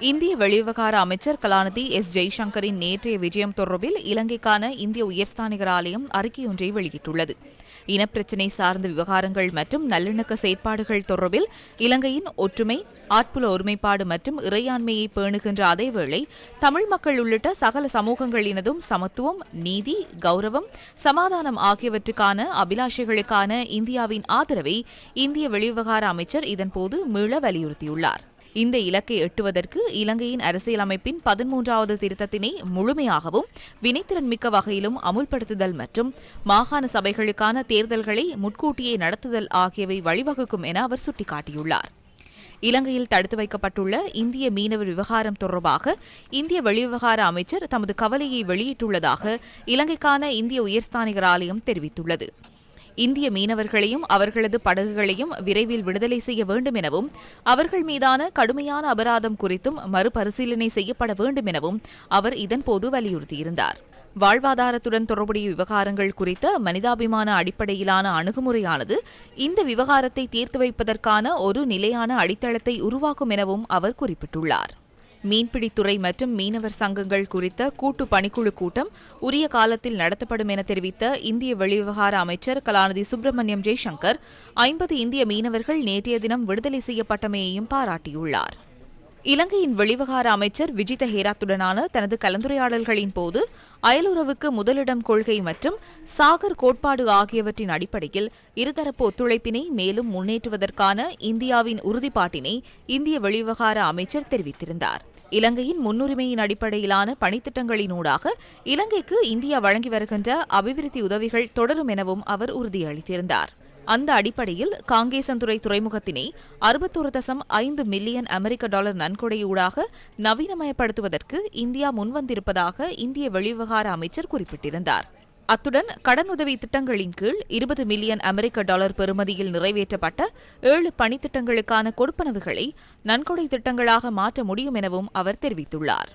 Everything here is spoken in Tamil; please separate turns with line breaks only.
இந்திய வெளிவிவகார அமைச்சர் கலாநிதி எஸ். ஜெய்சங்கரின் நேற்றைய விஜயம் தொடர்பில் இலங்கைக்கான இந்திய உயர்ஸ்தானிகர் ஆலயம் அறிக்கையொன்றை வெளியிட்டுள்ளது. இனப்பிரச்சினை சார்ந்த விவகாரங்கள் மற்றும் நல்லிணக்க செயற்பாடுகள் தொடர்பில் இலங்கையின் ஒற்றுமை ஆட்புல ஒருமைப்பாடு மற்றும் இறையாண்மையை பேணுகின்ற அதேவேளை தமிழ் மக்கள் உள்ளிட்ட சகல சமூகங்களினதும் சமத்துவம் நீதி கௌரவம் சமாதானம் ஆகியவற்றுக்கான அபிலாஷைகளுக்கான இந்தியாவின் ஆதரவை இந்திய வெளிவிவகார அமைச்சர் இதன்போது மீள வலியுறுத்தியுள்ளார். இந்த இலக்கை எட்டுவதற்கு இலங்கையின் அரசியலமைப்பின் பதிமூன்றாவது திருத்தத்தினை முழுமையாகவும் வினைத்திறன் மிக்க வகையிலும் அமுல்படுத்துதல் மற்றும் மாகாண சபைகளுக்கான தேர்தல்களை முன்கூட்டியே நடத்துதல் ஆகியவை வழிவகுக்கும் என அவர் சுட்டிக்காட்டியுள்ளார். இலங்கையில் தடுத்து வைக்கப்பட்டுள்ள இந்திய மீனவர் விவகாரம் தொடர்பாக இந்திய வெளிவிவகார அமைச்சர் தமது கவலையை வெளியிட்டுள்ளதாக இலங்கைக்கான இந்திய உயர்ஸ்தானிகர் ஆலயம் தெரிவித்துள்ளது. இந்திய மீனவர்களையும் அவர்களது படகுகளையும் விரைவில் விடுதலை செய்ய வேண்டும் எனவும் அவர்கள் மீதான கடுமையான அபராதம் குறித்தும் மறுபரிசீலனை செய்யப்பட வேண்டும் எனவும் அவர் இதன்போது வலியுறுத்தியிருந்தார். வாழ்வாதாரத்துடன் தொடர்புடைய விவகாரங்கள் குறித்த மனிதாபிமான அடிப்படையிலான அணுகுமுறையானது இந்த விவகாரத்தை தீர்த்து வைப்பதற்கான ஒரு நிலையான அடித்தளத்தை உருவாக்கும் எனவும் அவர் குறிப்பிட்டுள்ளார். மீன்பிடித்துறை மற்றும் மீனவர் சங்கங்கள் குறித்த கூட்டு பணிக்குழு கூட்டம் உரிய காலத்தில் நடத்தப்படும் என தெரிவித்த இந்திய வெளிவிவகார அமைச்சர் கலாநிதி சுப்பிரமணியம் ஜெய்சங்கர் ஐம்பது இந்திய மீனவர்கள் நேற்றைய தினம் விடுதலை செய்யப்பட்டமையையும் பாராட்டியுள்ளார். இலங்கையின் வெளிவகார அமைச்சர் விஜித ஹேராத்துடனான தனது கலந்துரையாடல்களின் போது அயலுறவுக்கு முதலிடம் கொள்கை மற்றும் சாகர் கோட்பாடு ஆகியவற்றின் அடிப்படையில் இருதரப்பு ஒத்துழைப்பினை மேலும் முன்னேற்றுவதற்கான இந்தியாவின் உறுதிப்பாட்டினை இந்திய வெளிவகார அமைச்சர் தெரிவித்திருந்தார். இலங்கையின் முன்னுரிமையின் அடிப்படையிலான பணித்திட்டங்களினூடாக இலங்கைக்கு இந்தியா வழங்கி வருகின்ற அபிவிருத்தி உதவிகள் தொடரும் எனவும் அவர் உறுதியளித்திருந்தார். அந்த அடிப்படையில் காங்கேசந்துறை துறைமுகத்தினை அறுபத்தொரு தசம் ஐந்து மில்லியன் அமெரிக்க டாலர் நன்கொடையூடாக நவீனமயப்படுத்துவதற்கு இந்தியா முன்வந்திருப்பதாக இந்திய வெளிவிவகார அமைச்சர் குறிப்பிட்டிருந்தார். அத்துடன் கடனுதவி திட்டங்களின் கீழ் இருபது மில்லியன் அமெரிக்க டாலர் பெறுமதியில் நிறைவேற்றப்பட்ட ஏழு பணித்திட்டங்களுக்கான கொடுப்பனவுகளை நன்கொடை திட்டங்களாக மாற்ற முடியும் எனவும் அவர் தெரிவித்துள்ளார்.